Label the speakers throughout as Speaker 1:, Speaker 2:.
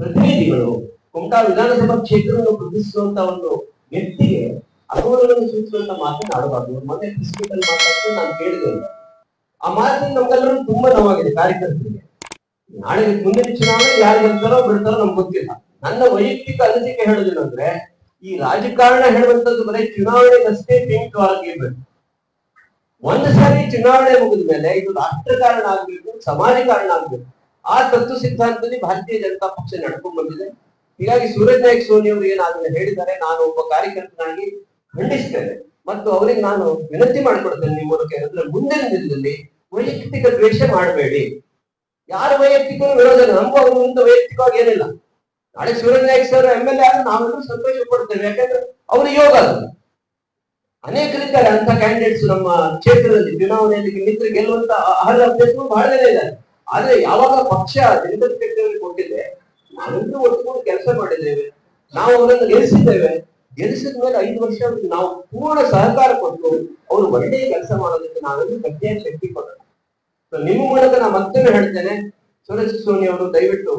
Speaker 1: ಪ್ರತಿನಿಧಿಗಳು ಕುಮಟಾ ವಿಧಾನಸಭಾ ಕ್ಷೇತ್ರವನ್ನು ಅಂತ ಒಂದು ವ್ಯಕ್ತಿಗೆ ಅಗೌರವವನ್ನು ಸೂಚಿಸುವಂತ ಮಾತನಾಡಬಾರ್ದು ಮೊನ್ನೆ ಅಲ್ಲಿ ಮಾತಾಡ್ತು ನಾನು ಕೇಳಿದೆ ಆ ಮಾತಿನ ನಮ್ಗೆಲ್ಲರೂ ತುಂಬಾ ನೋವಾಗಿದೆ ಕಾರ್ಯಕರ್ತರಿಗೆ. ನಾಳೆ ಮುಂದಿನ ಚುನಾವಣೆ ಯಾರು ಬರ್ತಾರೋ ಬಿಡ್ತಾರೋ ನಮ್ಗೆ ಗೊತ್ತಿಲ್ಲ. ನನ್ನ ವೈಯಕ್ತಿಕ ಅನಿಸಿಕೆ ಹೇಳೋದೇನಂದ್ರೆ, ಈ ರಾಜಕಾರಣ ಹೇಳುವಂತದ್ದು ಬರೀ ಚುನಾವಣೆಗಷ್ಟೇ ಸೀಮಿತವಾಗಿರ್ಬೇಕು ಒಂದು ಸಾರಿ ಚುನಾವಣೆ ಮುಗಿದ ಮೇಲೆ ಇದು ರಾಷ್ಟ್ರಕಾರಣ ಆಗ್ಬೇಕು ಸಮಾಜಕಾರಣ ಆಗ್ಬೇಕು. ಆ ತತ್ವ ಸಿದ್ಧಾಂತದಲ್ಲಿ ಭಾರತೀಯ ಜನತಾ ಪಕ್ಷ ನಡ್ಕೊಂಡ್ ಬಂದಿದೆ. ಹೀಗಾಗಿ ಸೂರಜ್ ನಾಯಕ್ ಸೋನಿ ಅವರು ಏನಾದ್ರು ಹೇಳಿದ್ದಾರೆ, ನಾನು ಒಬ್ಬ ಕಾರ್ಯಕರ್ತನಾಗಿ ಖಂಡಿಸ್ತೇನೆ. ಮತ್ತು ಅವರಿಗೆ ನಾನು ವಿನಂತಿ ಮಾಡಿಕೊಡ್ತೇನೆ ನಿಮ್ಮ ಮೂಲಕ ಏನಂದ್ರೆ ಮುಂದಿನ ದಿನದಲ್ಲಿ ವೈಯಕ್ತಿಕ ದ್ವೇಷ ಮಾಡಬೇಡಿ. ಯಾರು ವೈಯಕ್ತಿಕ ವಿರೋಧ? ನಮ್ಮ ವಿರುದ್ಧ ವೈಯಕ್ತಿಕವಾಗಿ ಏನಿಲ್ಲ. ನಾಳೆ Suraj Nayak sir M L A ಆದ್ರೆ ನಾವೆಲ್ಲರೂ ಸಂತೋಷ ಪಡ್ತೇವೆ. ಯಾಕಂದ್ರೆ ಅವ್ರ ಯೋಗ ಅನೇಕ ಅನೇಕರಿದ್ದಾರೆ ಅಂತ ಕ್ಯಾಂಡಿಡೇಟ್ಸ್ ನಮ್ಮ ಕ್ಷೇತ್ರದಲ್ಲಿ ಚುನಾವಣೆಯಲ್ಲಿ ನಿಂತು ಗೆಲ್ಲುವಂತ ಅರ್ಹ ಅಭ್ಯರ್ಥಿಗಳು ಬಹಳ ಜನ ಇದ್ದಾರೆ. ಆದ್ರೆ ಯಾವಾಗ ಪಕ್ಷ ಜನಪದ ಕೊಟ್ಟಿದೆ, ನಾವೆಲ್ಲರೂ ಒಟ್ಟುಗೂಡಿ ಕೆಲಸ ಮಾಡಿದ್ದೇವೆ. ನಾವು ಅವರನ್ನು ಗೆಲ್ಲಿಸಿದ್ದೇವೆ. ಗೆಲ್ಲಿಸಿದ ಮೇಲೆ ಐದು ವರ್ಷ ನಾವು ಪೂರ್ಣ ಸಹಕಾರ ಕೊಟ್ಟು ಅವರು ಒಳ್ಳೆಯ ಕೆಲಸ ಮಾಡೋದಕ್ಕೆ ನಾವೆಲ್ಲರೂ ಗಟ್ಟಿಯಾದ ಶಕ್ತಿ ಕೊಡೋಣ. ನಿಮ್ಮ ಮೂಲಕ ನಾನು ಮತ್ತೊಮ್ಮೆ ಹೇಳ್ತೇನೆ, ಸುರೇಶ್ ಸೋನಿ ಅವರು ದಯವಿಟ್ಟು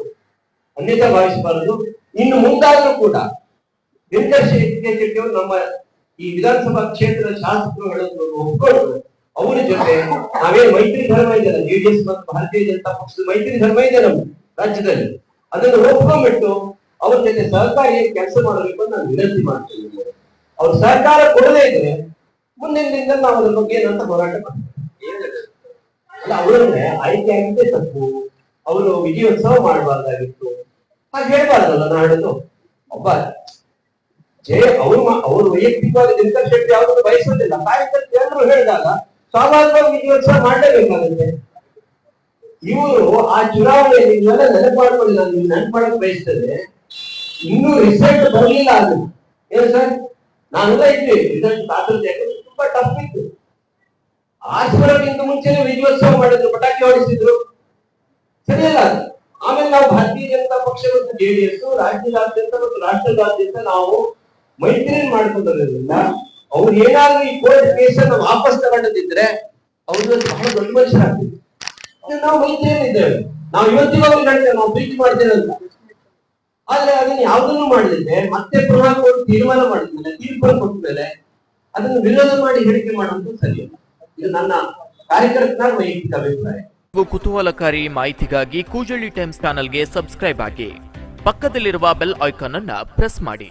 Speaker 1: ಅನ್ಯತಾ ಭಾವಿಸಬಾರದು. ಇನ್ನು ಮುಂದಾದರೂ ಕೂಡ ದಿನಕರ್ ಶೆಟ್ಟಿ ನಮ್ಮ ಈ ವಿಧಾನಸಭಾ ಕ್ಷೇತ್ರದ ಶಾಸಕರು ಹೇಳೋದು ಒಪ್ಕೊಂಡು ಅವರ ಜೊತೆ ನಾವೇನ್ ಮೈತ್ರಿ ಧರ್ಮ ಇದೆಯಲ್ಲ ಜೆಡಿಎಸ್ ಮತ್ತು ಭಾರತೀಯ ಜನತಾ ಪಕ್ಷದ ಮೈತ್ರಿ ಧರ್ಮ ಇದೆ ನಮ್ಮ ರಾಜ್ಯದಲ್ಲಿ. ಅದನ್ನು ಒಪ್ಕೊಂಡ್ಬಿಟ್ಟು ಅವ್ರ ಜೊತೆ ಸಹಕಾರಿಯಾಗಿ ಕೆಲಸ ಮಾಡಬೇಕು ನಾನು ವಿನಂತಿ ಮಾಡ್ತೇನೆ. ಅವ್ರ ಸಹಕಾರ ಕೊಡದೇ ಇದ್ರೆ ಮುಂದಿನ ನಾವು ಅದ್ರ ಬಗ್ಗೆ ಏನಂತ ಹೋರಾಟ ಮಾಡ್ತೀವಿ. ಅಲ್ಲ, ಅವರನ್ನೇ ಆಯ್ಕೆ ಆಗಿದ್ದೇ ತಪ್ಪು. ಅವರು ವಿಜಯೋತ್ಸವ ಮಾಡಬಾರ್ದಾಗಿತ್ತು. ಹಾಗೆ ಹೇಳ್ಬಾರ್ದಲ್ಲ ನಾಡದು ಒಬ್ಬ ಜಯ, ಅವ್ರು ಅವರು ವೈಯಕ್ತಿಕವಾಗಿ ದಿನಕರ್ ಶೆಟ್ಟಿ ಯಾವ್ದು ಬಯಸೋದಿಲ್ಲ ಕಾರ್ಯಕರ್ತರು ಹೇಳಿದಾಗ ಸ್ವಾಭಾವಿಕವಾಗಿ ವಿಜಯೋತ್ಸವ ಮಾಡಲೇಬೇಕಾಗುತ್ತೆ. ಇವರು ಆ ಚುನಾವಣೆಯಲ್ಲಿ ನೀವೆಲ್ಲ ನೆನಪು ಮಾಡ್ಕೊಳ್ಳಿ ನಾನು ನಿಮ್ಗೆ ನೆನಪು ಮಾಡಕ್ ಬಯಸ್ತೇನೆ. ಇನ್ನೂ ರಿಸಲ್ಟ್ ಬರಲಿಲ್ಲ ಅದು. ಏನು ಸರ್? ನಾವೆಲ್ಲ ಇದ್ವಿ ರಿಸಲ್ಟ್ ಕಾತರತೆ ಯಾಕಂದ್ರೆ ತುಂಬಾ ಟಫ್ ಇತ್ತು. ಆಶ್ವರಕ್ಕಿಂತ ಮುಂಚೆನೆ ವಿಜಯೋತ್ಸವ ಮಾಡಿದ್ರು, ಪಟಾಕಿ ಹೊಡಿಸಿದ್ರು. ಸರಿಯಲ್ಲ ಆಮೇಲೆ ನಾವು ಭಾರತೀಯ ಜನತಾ ಪಕ್ಷ ಮತ್ತು ಜೆಡಿಎಸ್ ರಾಜ್ಯದಾದ್ಯಂತ ಮತ್ತು ರಾಷ್ಟ್ರದಾದ್ಯಂತ ನಾವು ಮೈತ್ರಿ ಮಾಡ್ಕೊಂಡಿರೋದ್ರಿಂದ ಅವ್ರು ಏನಾದ್ರೂ ಈ ಕೋರ್ಟ್ ಕೇಸ್ ಅನ್ನು ವಾಪಸ್ ತಗೊಂಡಿದ್ರೆ ಅವ್ರು ಬಹಳ ದೊಡ್ಡ ಮನುಷ್ಯರಾಗ್ತಿದ್ರು ನಾವು ಮೈತ್ರಿಯಲ್ಲಿ ನಾವು ಇವತ್ತಿಗೂ ಅವ್ರು ನಾವು ಪ್ರೀತಿ ಮಾಡ್ತೇವೆ ಅಂತ. ಆದ್ರೆ ಅದನ್ನ ಯಾವುದನ್ನು ಮಾಡಿದ್ರೆ ಮತ್ತೆ ಪುನಃ ಕೋರ್ಟ್ ತೀರ್ಮಾನ ಮಾಡಿದ್ಮೇಲೆ, ತೀರ್ಪನ್ನು ಕೊಟ್ಟ ಮೇಲೆ ಅದನ್ನು ವಿರೋಧ ಮಾಡಿ ಹೇಳಿಕೆ ಮಾಡುವಂತೂ ಸರಿಯಲ್ಲ. ಇದು ನನ್ನ ಕಾರ್ಯಕರ್ತನ ವೈಯಕ್ತಿಕ ಅಭಿಪ್ರಾಯ.
Speaker 2: ಕುತೂಹಲಕಾರಿ ಮಾಹಿತಿಗಾಗಿ ಕೂಜಳ್ಳಿ ಟೈಮ್ಸ್ ಚಾನಲ್ಗೆ ಸಬ್ಸ್ಕ್ರೈಬ್ ಆಗಿ. ಪಕ್ಕದಲ್ಲಿರುವ ಬೆಲ್ ಐಕಾನ್ ಅನ್ನ ಪ್ರೆಸ್ ಮಾಡಿ.